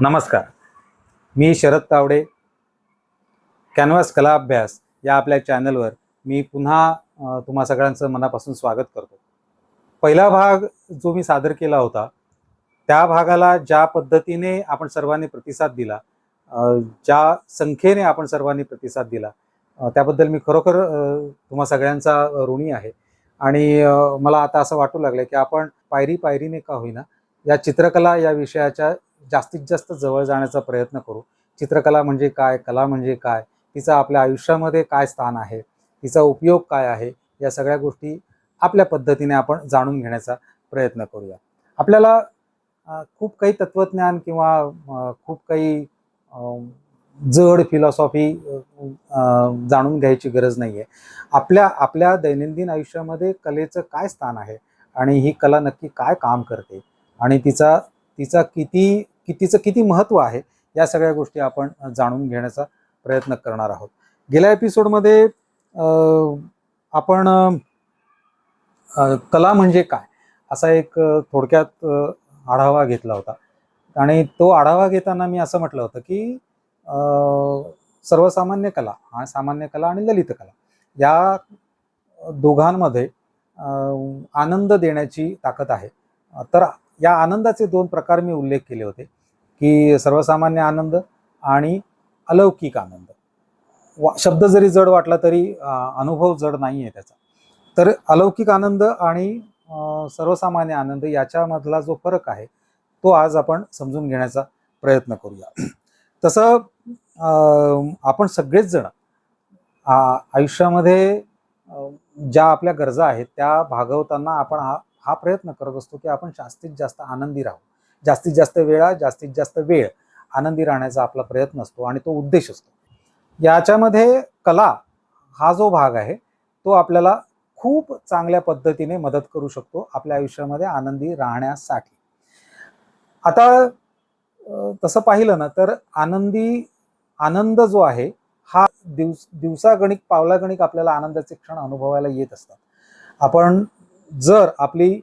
नमस्कार. मी शरद तावडे कॅनव्हास कला अभ्यास या आपल्या चॅनलवर मी पुन्हा तुम्हा सगळ्यांचं मनापासून स्वागत करतो. पहिला भाग जो मी सादर केला होता त्या भागाला ज्या पद्धतीने आपण सर्वांनी प्रतिसाद दिला ज्या संख्येने आपण सर्वांनी प्रतिसाद दिला त्याबद्दल मी खरोखर तुम्हा सगळ्यांचा ऋणी आहे. आणि मला आता असं वाटू लागलं की आपण पायरी पायरीने का होईना या चित्रकला या विषयाच्या जास्तीत जास्त जवळ जाण्याचा प्रयत्न करू. चित्रकला म्हणजे काय? कला म्हणजे काय? तिचं आपल्या आयुष्यामध्ये काय स्थान आहे? तिचा उपयोग काय आहे? या सगळ्या गोष्टी आपल्या पद्धतीने आपण जाणून घेण्याचा प्रयत्न करूया. आपल्याला खूप काही तत्वज्ञान किंवा खूप काही जड फिलॉसॉफी जाणून घ्यायची गरज नाही आहे आपल्या आपल्या दैनंदिन आयुष्यामध्ये कलेचं काय स्थान आहे? आणि ही कला नक्की काय काम करते? आणि तिचा तिचा किती की तिचं किती महत्त्व आहे या सगळ्या गोष्टी आपण जाणून घेण्याचा प्रयत्न करणार आहोत. गेल्या एपिसोडमध्ये आपण कला म्हणजे काय असा एक थोडक्यात आढावा घेतला होता. आणि तो आढावा घेताना मी असं म्हटलं होतं की सर्वसामान्य कला हा सामान्य कला आणि ललित कला या दोघांमध्ये आनंद देण्याची ताकद आहे. तर या आनंदाचे दोन प्रकार मी उल्लेख केले होते की सर्वसामान्य आनंद आणि अलौकिक आनंद. वा शब्द जरी जड वाटला तरी अनुभव जड नाही आहे त्याचा. तर अलौकिक आनंद आणि सर्वसामान्य आनंद याच्यामधला जो फरक आहे तो आज आपण समजून घेण्याचा प्रयत्न करूया. तसं आपण सगळेच जण आयुष्यामध्ये ज्या आपल्या गरजा आहेत त्या भागवताना आपण हा प्रयत्न करत असतो की आपण जास्तीत जास्त आनंदी राहू. जास्तीत जास्त वेळा जास्तीत जास्त वेळ आनंदी राहण्याचा आपला प्रयत्न असतो आणि तो उद्देश असतो. याच्यामध्ये कला हा जो भाग आहे तो आपल्याला खूप चांगल्या पद्धतीने मदत करू शकतो आपल्या आयुष्यामध्ये आनंदी राहण्यासाठी. आता तसं पाहिलं ना तर आनंदी आनंद जो आहे हा दिवस दिवसागणिक पावलागणिक आपल्याला आनंदाचे क्षण अनुभवायला येत असतात. आपण जर आपली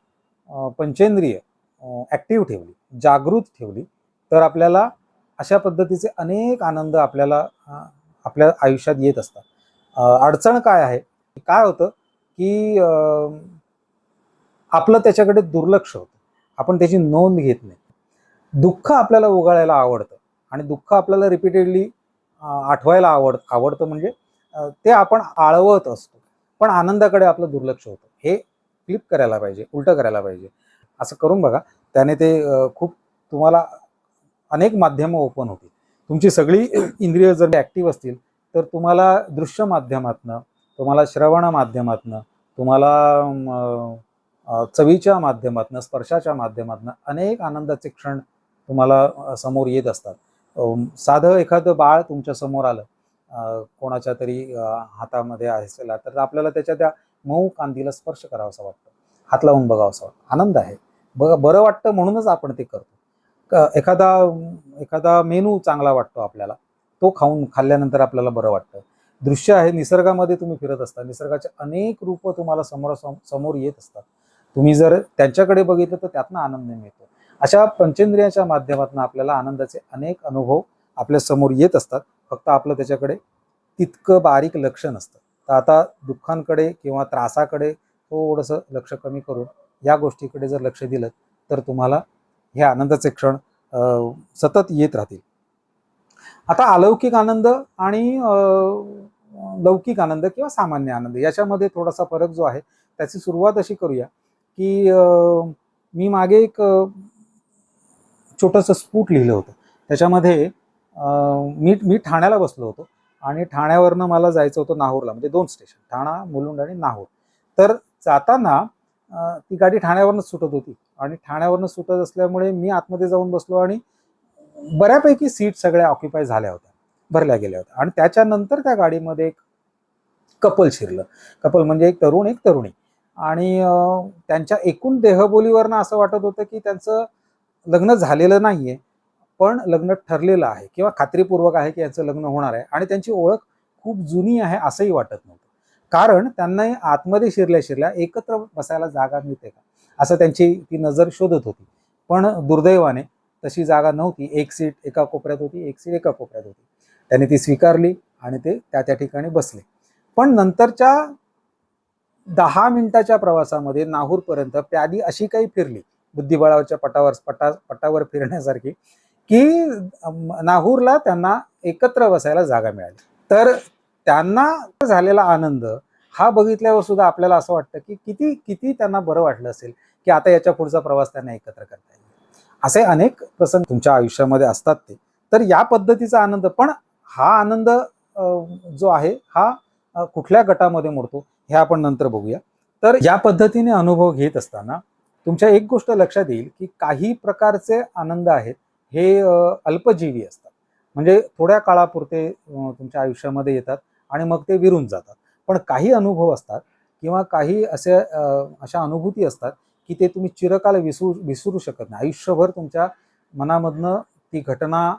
पंचेंद्रिय ॲक्टिव्ह ठेवली जागृत ठेवली तर आपल्याला अशा पद्धतीचे अनेक आनंद आपल्याला आपल्या आयुष्यात येत असतात. अडचण काय आहे? काय होतं की आपलं त्याच्याकडे दुर्लक्ष होतं. आपण त्याची नोंद घेत नाही. दुःख आपल्याला उगाळायला आवडतं आणि दुःख आपल्याला रिपीटेडली आठवायला आवड आवडतं म्हणजे ते आपण आळवत असतो. पण आनंदाकडे आपलं दुर्लक्ष होतं. हे क्लिप करायला पाहिजे उलटं करायला पाहिजे. असं करून बघा त्याने ते खूप तुम्हाला अनेक माध्यमं ओपन होतील. तुमची सगळी इंद्रिय जर ॲक्टिव्ह असतील तर तुम्हाला दृश्य माध्यमातनं तुम्हाला श्रवण माध्यमातनं तुम्हाला चवीच्या माध्यमातनं स्पर्शाच्या माध्यमातनं अनेक आनंदाचे क्षण तुम्हाला समोर येत असतात. साधं एखादं बाळ तुमच्यासमोर आलं कोणाच्या तरी हातामध्ये असेल तर आपल्याला त्याच्या त्या मऊ कांदीला स्पर्श करावासा वाटतं. हात लावून बघावासा वाटतो. आनंद आहे. बघा बरं वाटतं म्हणूनच आपण ते करतो. एखादा एखादा मेनू चांगला वाटतो आपल्याला. तो खाऊन खाल्ल्यानंतर आपल्याला बरं वाटतं. दृश्य आहे निसर्गामध्ये तुम्ही फिरत असता. निसर्गाचे अनेक रूप तुम्हाला समोर समोर येत असतात. तुम्ही जर त्यांच्याकडे बघितलं तर त्यातनं आनंद मिळतो. अशा पंचेंद्रियाच्या माध्यमातून आपल्याला आनंदाचे अनेक अनुभव आपल्यासमोर येत असतात. फक्त आपलं त्याच्याकडे तितकं बारीक लक्ष नसतं. तर आता दुःखांकडे किंवा त्रासाकडे थोडंसं लक्ष कमी करून या गोष्टीकडे जर लक्ष दिलं तर तुम्हाला हे आनंदाचे क्षण सतत येत राहतील. आता अलौकिक आनंद आणि लौकिक आनंद किंवा सामान्य आनंद याच्यामध्ये थोडासा फरक जो आहे त्याची सुरुवात अशी करूया की मी मागे एक छोटंसं स्फूट लिहिलं होतं. त्याच्यामध्ये मी मी ठाण्याला बसलो होतो. आणि ठाण्यावरनं मला जायचं होतं नाहूरला म्हणजे दोन स्टेशन ठाणा मुलुंड आणि नाहूर. तर जाताना ती गाडी ठाण्यावरनंच सुटत होती. आणि ठाण्यावरनं सुटत असल्यामुळे मी आतमध्ये जाऊन बसलो आणि बऱ्यापैकी सीट सगळ्या ऑक्युपाय झाल्या होत्या भरल्या गेल्या होत्या. आणि त्याच्यानंतर त्या गाडीमध्ये एक कपल शिरलं. कपल म्हणजे एक तरुण एक तरुणी. आणि त्यांच्या एकूण देहबोलीवरनं असं वाटत होतं की त्यांचं लग्न झालेलं नाहीये. पण लग्न ठरलेलं आहे किंवा खात्रीपूर्वक आहे की याचं लग्न होणार आहे आणि त्यांची ओळख खूप जुनी आहे असंही वाटत नव्हतं. कारण त्यांना आतमध्ये शिरल्या शिरल्या एकत्र बसायला जागा मिळते का? असं त्यांची ती नजर शोधत होती. पण दुर्दैवाने तशी जागा नव्हती. एक सीट एका कोपऱ्यात होती एक सीट एका कोपऱ्यात होती. त्याने ती स्वीकारली आणि ते त्या त्या ठिकाणी बसले. पण नंतरच्या दहा मिनिटाच्या प्रवासामध्ये नाहूरपर्यंत प्यादी अशी काही फिरली. बुद्धिबळाच्या पटावर पटा पटावर फिरण्यासारखी. की नाहूरला त्यांना एकत्र बसायला जागा मिळाली. तर त्यांना झालेला आनंद हा बघितल्यावर सुद्धा आपल्याला असं वाटतं की किती किती त्यांना बरं वाटलं असेल की आता याच्या पुढचा प्रवास त्यांना एकत्र करता येईल. असे अनेक प्रसंग तुमच्या आयुष्यामध्ये असतात ते. तर या पद्धतीचा आनंद पण हा आनंद जो आहे हा कुठल्या गटामध्ये मोडतो हे आपण नंतर बघूया. तर या पद्धतीने अनुभव घेत असताना तुमच्या एक गोष्ट लक्षात येईल की काही प्रकारचे आनंद आहेत हे अल्पजीवी असतात. म्हणजे थोड्या काळापुरते तुमच्या आयुष्यामध्ये येतात आणि मग ते विरून जातात. पण काही अनुभव असतात किंवा काही असे अशा अनुभूती असतात की ते तुम्ही चिरकाल विसरू विसरू शकत नाही. आयुष्यभर तुमच्या मनामधनं ती घटना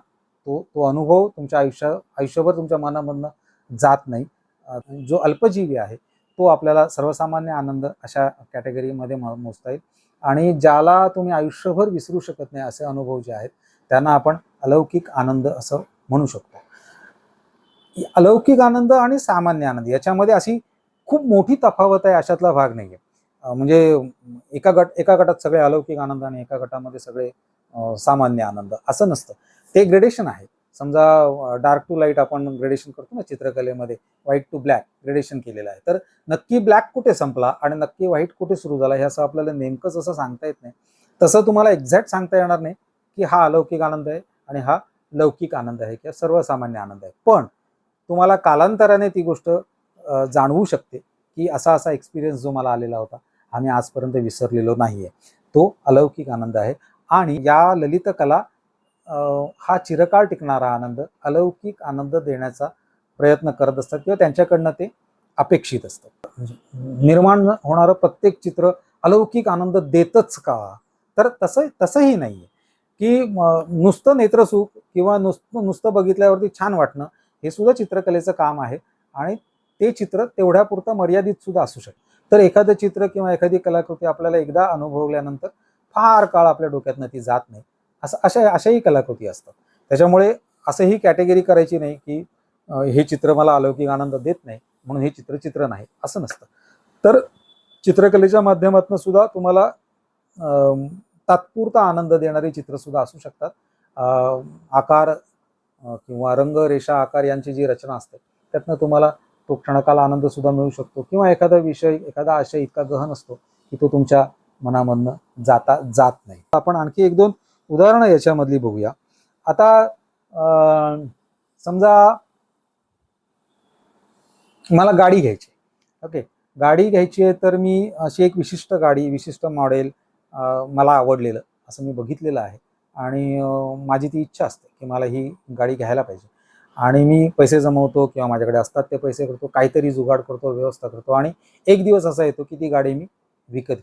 तो तो अनुभव तुमच्या आयुष्या आयुष्यभर तुमच्या मनामधनं जात नाही. जो अल्पजीवी आहे तो आपल्याला सर्वसामान्य आनंद अशा कॅटेगरीमध्ये म- मोजता येईल. आणि ज्याला तुम्ही आयुष्यभर विसरू शकत नाही असे अनुभव जे आहेत त्यांना आपण अलौकिक आनंद असं म्हणू शकतो. अलौकिक आनंद आणि सामान्य आनंद याच्यामध्ये अशी खूप मोठी तफावत आहे अशातला भाग नाहीये. आहे म्हणजे एका गट एका गटात सगळे अलौकिक आनंद आणि एका गटामध्ये सगळे सामान्य आनंद असं नसतं. ते ग्रेडेशन आहे. समजा डार्क टू लाइट आपण ग्रेडेशन करतो ना चित्रकलेमध्ये व्हाईट टू ब्लॅक ग्रेडेशन केलेलं आहे. तर नक्की ब्लॅक कुठे संपला आणि नक्की व्हाईट कुठे सुरू झाला हे असं आपल्याला नेमकंच असं सांगता येत नाही. तसं तुम्हाला एक्झॅक्ट सांगता येणार नाही. की हा अलौकिक आनंद आहे आणि हा लौकिक आनंद आहे किंवा सर्वसामान्य आनंद आहे. पण तुम्हाला कालांतराने ती गोष्ट जाणवू शकते की असा असा एक्सपिरियन्स जो मला आलेला होता आम्ही आजपर्यंत विसरलेलो नाही आहे तो अलौकिक आनंद आहे आणि या ललित कला हा चिरकाळ टिकणारा आनंद अलौकिक आनंद देण्याचा प्रयत्न करत असतात किंवा त्यांच्याकडनं ते अपेक्षित असतं. निर्माण होणारं प्रत्येक चित्र अलौकिक आनंद देतच का? तर तसं तसंही नाही आहे की नुसतं नेत्रसुख किंवा नुसतं नुसतं बघितल्यावरती छान वाटणं हे सुद्धा चित्रकलेचं काम आहे. आणि ते चित्र तेवढ्यापुरतं मर्यादित सुद्धा असू शकतं तर एखादं चित्र किंवा एखादी कलाकृती आपल्याला एकदा अनुभवल्यानंतर फार काळ आपल्या डोक्यातनं ती जात नाही. असं अशा अशाही कलाकृती असतात. त्याच्यामुळे असंही कॅटेगरी करायची नाही की हे चित्र मला अलौकिक आनंद देत नाही म्हणून हे चित्र चित्र नाही असं नसतं. तर चित्रकलेच्या माध्यमातून सुद्धा तुम्हाला तात्पुरता आनंद देणारी चित्र सुद्धा असू शकतात. आकार किंवा रंग रेषा आकार यांची जी रचना असते त्यातनं तुम्हाला तो क्षणकाल आनंद सुद्धा मिळू शकतो. किंवा एखादा विषय एखादा आशय इतका गहन असतो की तो तुमच्या मनामधनं जाता जात नाही. आपण आणखी एक दोन उदाहरणं याच्यामधली बघूया. आता समजा मला गाडी घ्यायची ओके. गाडी घ्यायची आहे तर मी अशी एक विशिष्ट गाडी विशिष्ट मॉडेल मला आवडलेलं असं मी बघितलेलं आहे. आणि माझी ती इच्छा असते की मला ही गाडी घ्यायला पाहिजे. आणि मी पैसे जमवतो किंवा माझ्याकडे असतात ते पैसे करतो काहीतरी जुगाड करतो व्यवस्था करतो आणि एक दिवस असा येतो की ती गाडी मी विकत घेतो.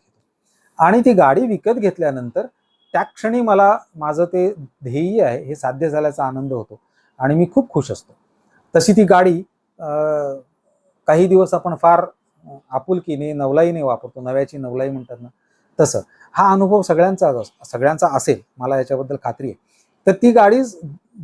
आणि ती गाडी विकत घेतल्यानंतर त्या क्षणी मला माझं ते ध्येय आहे हे साध्य झाल्याचा आनंद होतो आणि मी खूप खुश असतो. तशी ती गाडी काही दिवस आपण फार आपुलकीने नवलाईने वापरतो नव्याची नवलाई म्हणतात ना तसं. हा अनुभव सगळ्यांचा सगळ्यांचा असेल मला याच्याबद्दल खात्री आहे. तर ती गाडी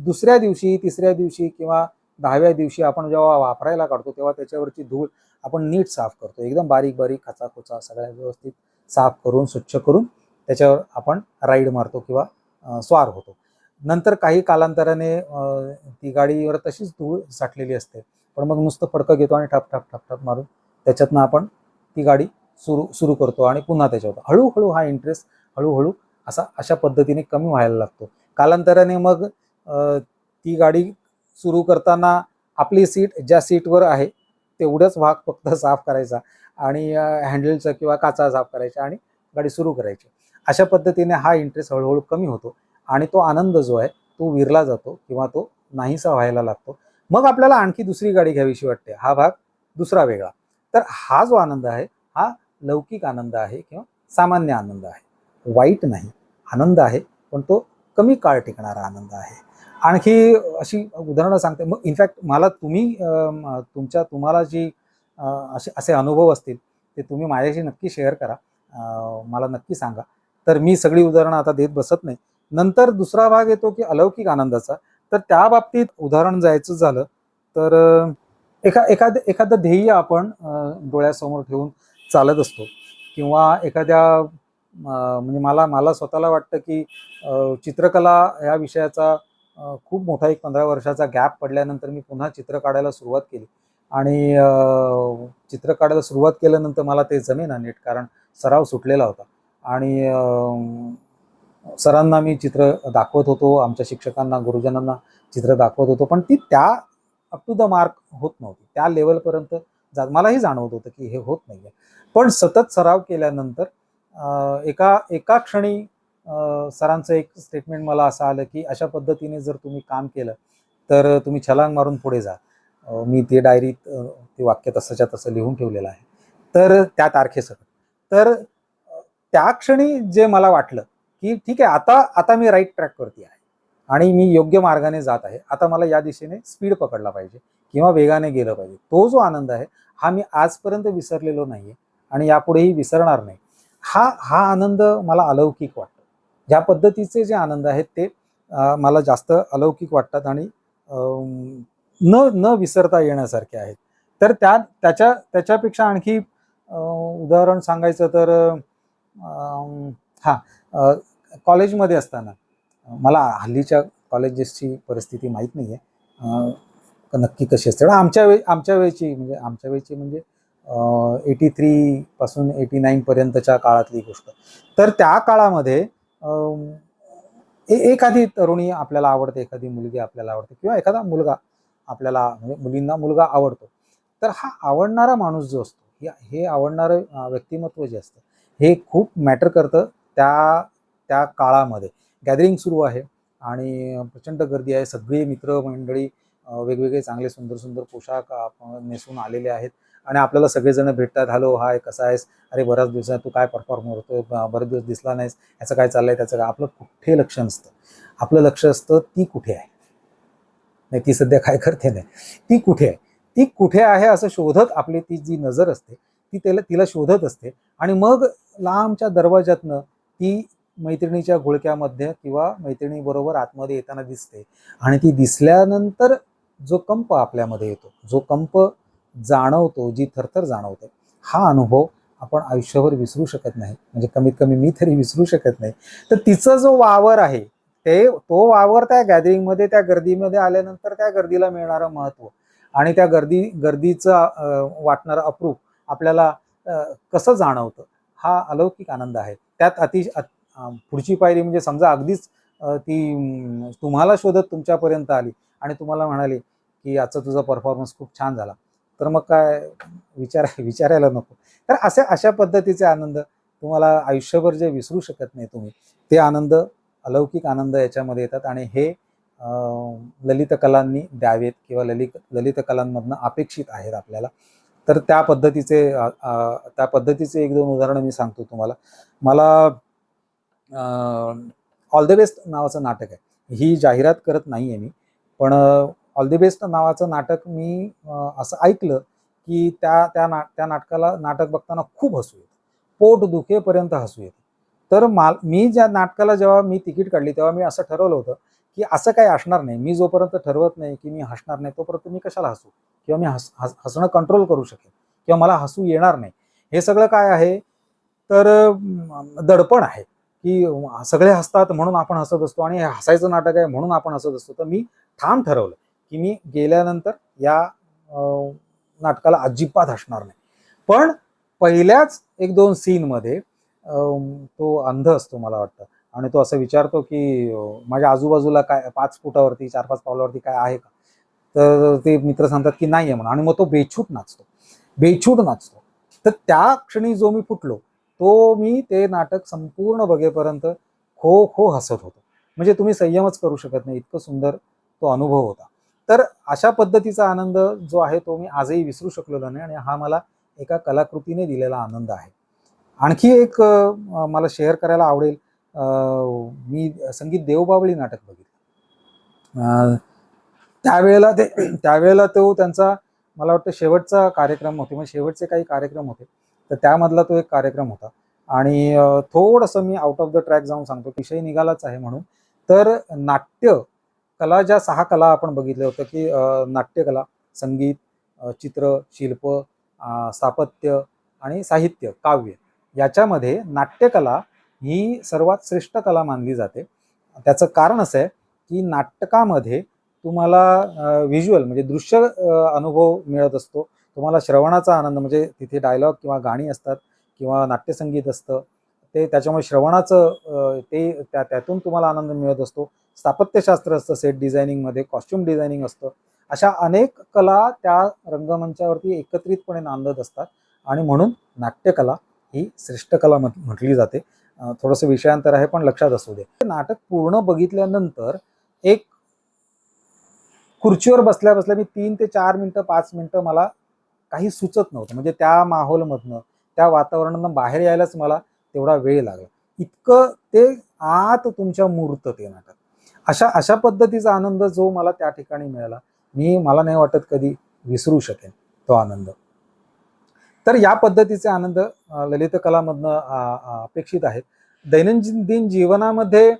दुसऱ्या दिवशी तिसऱ्या दिवशी किंवा दहाव्या दिवशी आपण जेव्हा वापरायला काढतो तेव्हा त्याच्यावरची धूळ आपण नीट साफ करतो. एकदम बारीक बारीक खचाखोचा सगळ्या व्यवस्थित साफ करून स्वच्छ करून त्याच्यावर आपण राईड मारतो किंवा स्वार होतो. नंतर काही कालांतराने ती गाडीवर तशीच धूळ साठलेली असते. पण मग नुसतं फडकं घेतो आणि ठप ठप ठप ठप मारून त्याच्यातनं आपण ती गाडी सुरू सुरू करतो आणि पुन्हा त्याच्यावर हळूहळू हा इंटरेस्ट हळूहळू असा अशा पद्धतीने कमी व्हायला लागतो. कालांतराने मग ती गाडी सुरू करताना आपली सीट ज्या सीटवर आहे तेवढंच भाग फक्त साफ करायचा आणि हँडलचं किंवा काचा साफ करायचा आणि गाडी सुरू करायची. अशा पद्धतीने हा इंटरेस्ट हळूहळू कमी होतो आणि तो आनंद जो आहे तो विरला जातो किंवा तो नाहीसा व्हायला लागतो. मग आपल्याला आणखी दुसरी गाडी घ्यावीशी वाटते. हा भाग दुसरा वेगळा. तर हा जो आनंद आहे हा लौकिक आनंद आहे किंवा सामान्य आनंद आहे. वाईट नाही आनंद आहे पण तो कमी काळ टिकणारा आनंद आहे. आणखी अशी उदाहरणं सांगते मग इनफॅक्ट मला तुम्ही तुमच्या तुम्हाला जी असे असे अनुभव असतील ते तुम्ही माझ्याशी नक्की शेअर करा. मला नक्की सांगा. तर मी सगळी उदाहरणं आता देत बसत नाही. नंतर दुसरा भाग येतो की अलौकिक आनंदाचा. तर त्या बाबतीत उदाहरण जायचं झालं तर एका एखाद एखादं ध्येय आपण डोळ्यासमोर ठेवून चालत असतो. किंवा एखाद्या म्हणजे मला मला स्वतःला वाटतं की चित्रकला ह्या विषयाचा खूप मोठा एक पंधरा वर्षाचा गॅप पडल्यानंतर मी पुन्हा चित्र काढायला सुरुवात केली. आणि चित्र काढायला सुरुवात केल्यानंतर मला ते जमेना नीट कारण सराव सुटलेला होता. आणि सरांना मी चित्र दाखवत होतो आमच्या शिक्षकांना गुरुजनांना चित्र दाखवत होतो पण ती त्या अप टू द मार्क होत नव्हती. त्या लेवलपर्यंत मलाही जाणवत होतं की हे होत नाही आहे पण सतत सराव केल्यानंतर एका एका क्षणी सरांचं एक स्टेटमेंट मला असं आलं की अशा पद्धतीने जर तुम्ही काम केलं तर तुम्ही छलांग मारून पुढे जा. मी ते डायरीत ते वाक्य तसंच्या तसं लिहून ठेवलेलं आहे. तर त्या तारखेसकट. तर त्या क्षणी जे मला वाटलं की ठीक आहे आता आता मी राईट ट्रॅकवरती आहे. आणि मी योग्य मार्गाने जात आहे. आता मला या दिशेने स्पीड पकडला पाहिजे. किंवा वेगाने गेलं पाहिजे. तो जो आनंद आहे हा मी आजपर्यंत विसरलेलो नाही आणि यापुढेही विसरणार नाही. हा हा आनंद मला अलौकिक वाटतो. ज्या पद्धतीचे जे आनंद आहेत ते मला जास्त अलौकिक वाटतात आणि न न विसरता येण्यासारखे आहेत. तर त्या त्याच्या त्याच्यापेक्षा आणखी उदाहरण सांगायचं तर हां हा कॉलेजमध्ये असताना मला हल्लीच्या कॉलेजेसची परिस्थिती माहीत नाही आहे नक्की कशी असते. पण आमच्या वे आमच्या वेळची म्हणजे आमच्या वेळची म्हणजे एटी थ्रीपासून एटी नाईनपर्यंतच्या काळातली गोष्ट. तर त्या काळामध्ये ए- एखादी तरुणी आपल्याला आवडते एखादी मुलगी आपल्याला आवडते किंवा एखादा मुलगा आपल्याला म्हणजे मुलींना मुलगा आवडतो. तर हा आवडणारा माणूस जो असतो हे- हे आवडणारं व्यक्तिमत्व जे असतं हे खूप मॅटर करतं त्या त्या काळामध्ये. गॅदरिंग सुरू आहे आणि प्रचंड गर्दी आहे. सगळी मित्रमंडळी वेगवेगळे चांगले सुंदर सुंदर पोशाख आपण नेसून आलेले आहेत. आणि आपल्याला सगळेजण भेटतात हॅलो हाय कसा आहेस? अरे बऱ्याच दिवसात तू काय परफॉर्म करतो बरेच दिवस दिसला नाहीस. याचं काय चाललंय? त्याचं काय? आपलं कुठे लक्ष नसतं. आपलं लक्ष असतं ती कुठे आहे? नाही ती सध्या काय करते नाही. ती कुठे आहे? ती कुठे आहे असं शोधत आपली ती जी नजर असते ती त्याला तिला शोधत असते. आणि मग लांबच्या दरवाज्यातनं ती मैत्रिणीच्या घोळक्यामध्ये किंवा मैत्रिणीबरोबर आतमध्ये येताना दिसते. आणि ती दिसल्यानंतर जो कंप आपल्यामध्ये येतो जो कंप जाणवतो जी थरथर जाणवते हा अनुभव आपण आयुष्यभर विसरू शकत नाही. म्हणजे कमीत कमी मी तरी विसरू शकत नाही. तर तिचा जो वावर आहे ते तो वावर त्या गॅदरिंगमध्ये त्या गर्दीमध्ये आल्यानंतर त्या गर्दीला मिळणारं महत्त्व आणि त्या गर्दी गर्दीचं वाटणारं अप्रूप आपल्याला कसं जाणवतं हा अलौकिक आनंद आहे. त्यात अतिशय पुढची पायरी म्हणजे समजा अगदीच ती तुम्हाला शोधत तुमच्यापर्यंत आली आणि तुम्हाला म्हणाली की याचा तुझा परफॉर्मन्स खूप छान झाला. तर मग काय विचार विचारायला नको. तर असे अशा पद्धतीचे आनंद तुम्हाला आयुष्यभर जे विसरू शकत नाही तुम्ही ते आनंद अलौकिक आनंद याच्यामध्ये येतात आणि हे ललित कलांनी द्यावेत किंवा ललित ललित कलांमधनं अपेक्षित आहेत आपल्याला. तर त्या पद्धतीचे त्या पद्धतीचे एक दोन उदाहरणं मी सांगतो तुम्हाला. मला ऑल द बेस्ट नावाचं नाटक आहे. ही जाहिरात करत नाही आहे मी. पण ऑल दी बेस्ट नावाचं नाटक मी असं ऐकलं की त्या त्या ना त्या नाटकाला नाटक बघताना खूप हसू येतं. पोट दुखेपर्यंत हसू येते. तर माल मी ज्या नाटकाला जेव्हा मी तिकीट काढली तेव्हा मी असं ठरवलं होतं की असं काही असणार नाही. मी जोपर्यंत ठरवत नाही की मी हसणार नाही तोपर्यंत मी कशाला हसू? किंवा मी हस हस हसणं कंट्रोल करू शकेन? किंवा मला हसू येणार नाही? हे सगळं काय आहे? तर दडपण आहे. की सगळे हसतात म्हणून आपण हसत असतो आणि हे हसायचं नाटक आहे म्हणून आपण हसत असतो. तर मी ठाम ठरवलं की मी गेल्यानंतर या नाटकाला अजिबात हसणार नाही. पण पहिल्याच एक दोन सीनमध्ये तो अंध असतो मला वाटतं. आणि तो असं विचारतो की माझ्या आजूबाजूला काय पाच फुटावरती चार पाच पावलावरती काय आहे का? तर ते मित्र सांगतात की नाही आहे म्हणून. आणि मग तो बेछूट नाचतो. बेछूट नाचतो. तर त्या क्षणी जो मी फुटलो तो मी ते नाटक संपूर्ण बघेपर्यंत खो खो हसत होतो. म्हणजे तुम्ही संयमच करू शकत नाही इतकं सुंदर तो अनुभव होता. तर अशा पद्धतीचा आनंद जो आहे तो मी आजही विसरू शकलेलो नाही आणि हा मला एका कलाकृतीने दिलेला आनंद आहे. आणखी एक मला शेअर करायला आवडेल मी संगीत देवबावळी नाटक बघितलं. त्यावेळेला ते त्यावेळेला तो त्यांचा मला वाटतं शेवटचा कार्यक्रम होते म्हणजे शेवटचे काही कार्यक्रम होते. तर त्यामधला तो एक कार्यक्रम होता. आणि थोडंसं मी आउट ऑफ द ट्रॅक जाऊन सांगतो विषय निघालाच आहे म्हणून. तर नाट्य कला ज्या सहा कला आपण बघितल्या होत्या की नाट्यकला संगीत चित्र शिल्प स्थापत्य आणि साहित्य काव्य याच्यामध्ये नाट्यकला ही सर्वात श्रेष्ठ कला मानली जाते. त्याचं कारण असं आहे की नाटकामध्ये तुम्हाला व्हिज्युअल म्हणजे दृश्य अनुभव मिळत असतो. तुम्हाला श्रवणाचा आनंद म्हणजे तिथे डायलॉग किंवा गाणी असतात किंवा नाट्यसंगीत असतं ते त्याच्यामुळे श्रवणाचं ते त्या त्यातून तुम्हाला आनंद मिळत असतो. स्थापत्यशास्त्र असतं सेट डिझायनिंगमध्ये कॉस्ट्युम डिझायनिंग असतं. अशा अनेक कला त्या रंगमंचावरती एकत्रितपणे नांदत असतात आणि म्हणून नाट्यकला ही श्रेष्ठ कला म्हट- म्हटली जाते. थोडंसं विषयांतर आहे पण लक्षात असू दे. ते नाटक पूर्ण बघितल्यानंतर एक खुर्चीवर बसल्या बसल्या मी तीन ते चार मिनटं पाच मिनटं मला काही सुचत नव्हतं. म्हणजे त्या माहोलमधनं त्या वातावरणातून बाहेर यायलाच मला तेवढा वेळ लागला. इतकं ते आत तुमच्या मूर्त ते नाटक. अशा अशा पद्धतीचा आनंद जो मला त्या ठिकाणी मिळाला मी मला नाही वाटत कधी विसरू शकेन तो आनंद. तर या पद्धतीचे आनंद ललित कलामधनं अपेक्षित आहेत. दैनंदिन जीवनामध्ये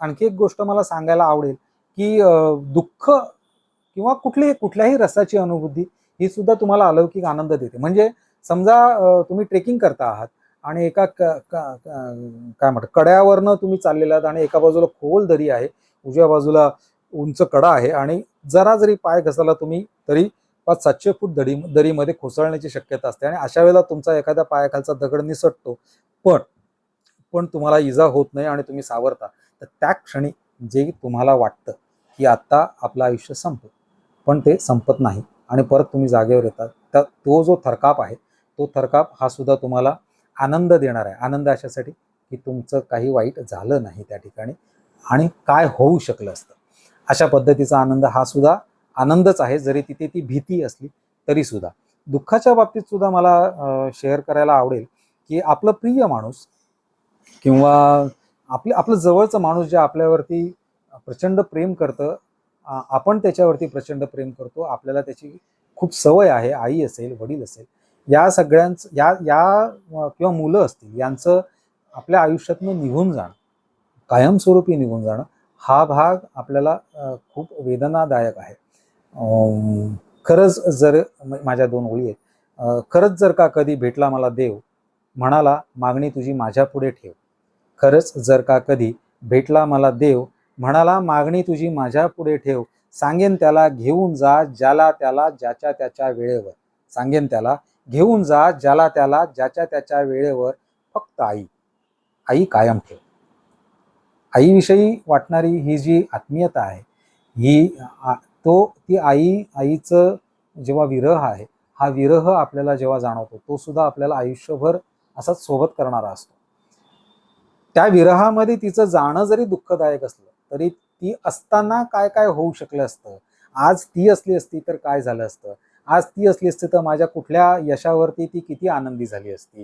आणखी एक गोष्ट मला सांगायला आवडेल की दुःख किंवा कुठली कुठल्याही रसाची अनुभूती ही सुद्धा तुम्हाला अलौकिक आनंद देते. म्हणजे समजा तुम्ही ट्रेकिंग करता आहात आणि एका क, क, काय म्हणतात कड्यावरनं तुम्ही चाललेला आहात आणि एका बाजूला खोल दरी आहे उजव्या बाजूला उंच कडा आहे आणि जरा जरी पाय घसरला तुम्ही तरी पाच सातशे फूट दरी दरीमध्ये कोसळण्याची शक्यता असते आणि अशा वेळेला तुमचा एखाद्या पायाखालचा दगड निसटतो पण पण तुम्हाला इजा होत नाही आणि तुम्ही सावरता तर त्या क्षणी जे तुम्हाला वाटतं की आत्ता आपलं आयुष्य संपलं. पण ते संपत नाही. आणि परत तुम्ही जागेवर येतात. तर तो जो थरकाप आहे तो थरकाप हा सुद्धा तुम्हाला आनंद देणार आहे. आनंद अशासाठी की तुमचं काही वाईट झालं नाही त्या ठिकाणी आणि काय होऊ शकलं असतं. अशा पद्धतीचा आनंद हा सुद्धा आनंदच आहे. जरी तिथे ती भीती असली तरी सुद्धा. दुःखाच्या बाबतीत सुद्धा मला शेअर करायला आवडेल की आपलं प्रिय माणूस किंवा आपलं आपलं जवळचं माणूस जे आपल्यावरती प्रचंड प्रेम करतं आपण त्याच्यावरती प्रचंड प्रेम करतो. आपल्याला त्याची खूप सवय आहे आई असेल वडील असेल या सगळ्यांचं या या किंवा मुलं असतील यांचं आपल्या आयुष्यातनं निघून जाणं कायमस्वरूपी निघून जाणं हा भाग आपल्याला खूप वेदनादायक आहे. खरंच जर माझ्या दोन ओळी आहेत. खरंच जर का कधी भेटला मला देव म्हणाला मागणी तुझी माझ्या पुढे ठेव. खरंच जर का कधी भेटला मला देव म्हणाला मागणी तुझी माझ्या पुढे ठेव. सांगेन त्याला घेऊन जा ज्याला त्याला ज्याच्या त्याच्या वेळेवर. सांगेन त्याला घेऊन जा ज्याला त्याला ज्याच्या त्याच्या वेळेवर. फक्त आई. आई कायम ठेव. आईविषयी वाटणारी ही जी आत्मीयता आहे ही तो ती आई आईचं जेव्हा विरह आहे हा विरह आपल्याला जेव्हा जाणवतो तो सुद्धा आपल्याला आयुष्यभर असाच सोबत करणारा असतो. त्या विरहामध्ये तिचं जाणं जरी दुःखदायक असलं तरी ती असताना काय काय होऊ शकलं असतं? आज ती असली असती तर काय झालं असतं? आज ती असली असती तर माझ्या कुठल्या यशावरती ती किती आनंदी झाली असती?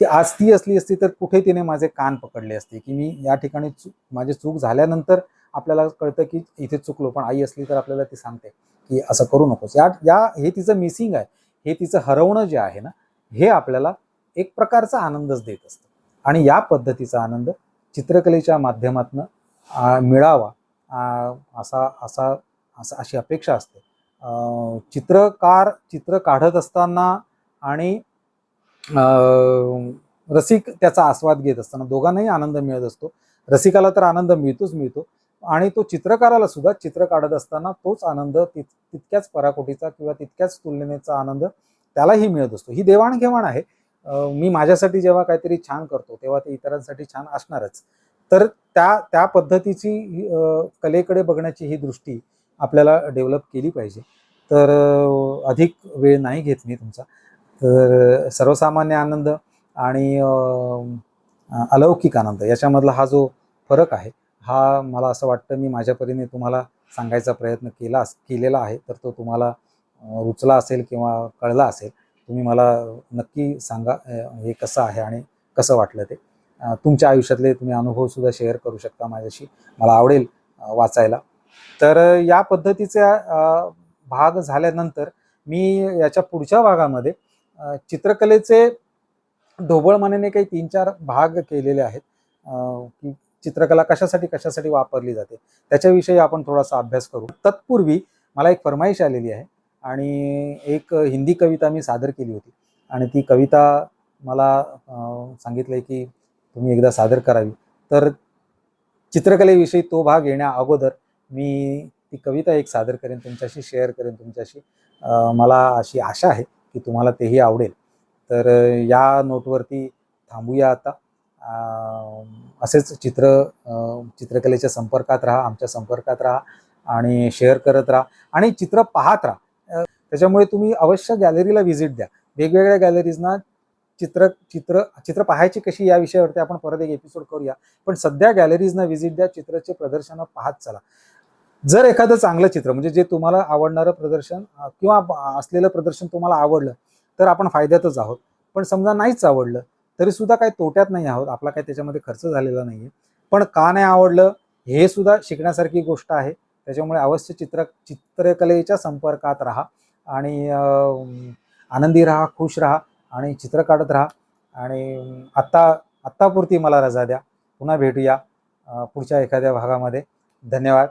ती आज ती असली असती तर कुठे तिने माझे कान पकडले असते? की मी या ठिकाणी चूक माझी चूक झाल्यानंतर आपल्याला कळतं की इथे चुकलो पण आई असली तर आपल्याला ती सांगते की असं करू नकोस. या या हे तिचं मिसिंग आहे. हे तिचं हरवणं जे आहे ना हे आपल्याला एक प्रकारचा आनंदच देत असतं. आणि या पद्धतीचा आनंद चित्रकलेच्या माध्यमातून मिळावा. असा असा असा अशी अपेक्षा असते. चित्रकार चित्र काढत असताना आणि रसिक त्याचा आस्वाद घेत असताना दोघांनाही आनंद मिळत असतो. रसिकाला तर आनंद मिळतोच मिळतो. आणि तो चित्रकाराला सुद्धा चित्र काढत असताना तोच आनंद तित तितक्याच पराकोटीचा किंवा तितक्याच तुलनेचा आनंद त्यालाही मिळत असतो. ही देवाणघेवाण आहे. मी माझ्यासाठी जेव्हा काहीतरी छान करतो तेव्हा ते इतरांसाठी छान असणारच. तर त्या त्या पद्धतीची कलेकडे बघण्याची ही दृष्टी आपल्याला डेव्हलप केली पाहिजे. तर अधिक वेळ नाही घेत मी तुमचा. तर सर्वसामान्य आनंद आणि अलौकिक आनंद याच्यामधला हा जो फरक आहे हा मला असं वाटतं मी माझ्या परीने तुम्हाला सांगायचा प्रयत्न केला केलेला आहे. तर तो तुम्हाला रुचला असेल किंवा कळला असेल तुम्ही मला नक्की सांगा हे कसं आहे आणि कसं वाटलं ते. तुमच्या आयुष्यातले तुम्ही अनुभव सुद्धा शेअर करू शकता माझ्याशी. मला आवडेल वाचायला. तर या पद्धतीचा भाग झाल्यानंतर मी याच्या पुढच्या भागामध्ये चित्रकलेचे ढोबळमानेने काही तीन चार भाग केलेले आहेत. की चित्रकला कशासाठी कशासाठी वापरली जाते त्याच्याविषयी आपण थोडासा अभ्यास करू. तत्पूर्वी मला एक फरमाईश आलेली आहे आणि एक हिंदी कविता मी सादर केली होती. आणि ती कविता मला अं, सांगितलंय की तुम्ही एकदा सादर करावी. तर चित्रकलेविषयी तो भाग येण्या अगोदर मी ती कविता एक सादर करेन तुमच्याशी शेअर करेन तुमच्याशी. मला अशी आशा आहे की तुम्हाला तेही आवडेल. तर या नोटवरती थांबूया आता. असेच चित्र चित्रकलेच्या संपर्कात राहा आमच्या संपर्कात राहा आणि शेअर करत राहा आणि चित्र पाहत राहा. त्याच्यामुळे तुम्ही अवश्य गॅलरीला व्हिजिट द्या. वेगवेगळ्या गॅलरीजना चित्र चित्र चित्र पाहायची कशी या विषयावरती आपण परत एक एपिसोड करूया. पण सध्या गॅलरीजना व्हिजिट द्या चित्राचे प्रदर्शनं पाहत चला. जर एखादं चांगलं चित्र म्हणजे जे तुम्हाला आवडणारं प्रदर्शन किंवा असलेलं प्रदर्शन तुम्हाला आवडलं तर आपण फायद्यातच आहोत. पण समजा नाहीच आवडलं तरी सुद्धा काही तोट्यात नाही आहोत आपला काही त्याच्यामध्ये खर्च झालेला नाहीये. पण का नाही आवडलं हे सुद्धा शिकण्यासारखी गोष्ट आहे. त्याच्यामुळे अवश्य चित्र चित्रकलेच्या संपर्कात राहा आणि आनंदी राहा खुश राहा. आणि चित्र काढत राहा. आणि आत्ता आत्तापुरती मला रजा द्या. पुन्हा भेटूया पुढच्या एखाद्या भागामध्ये. धन्यवाद.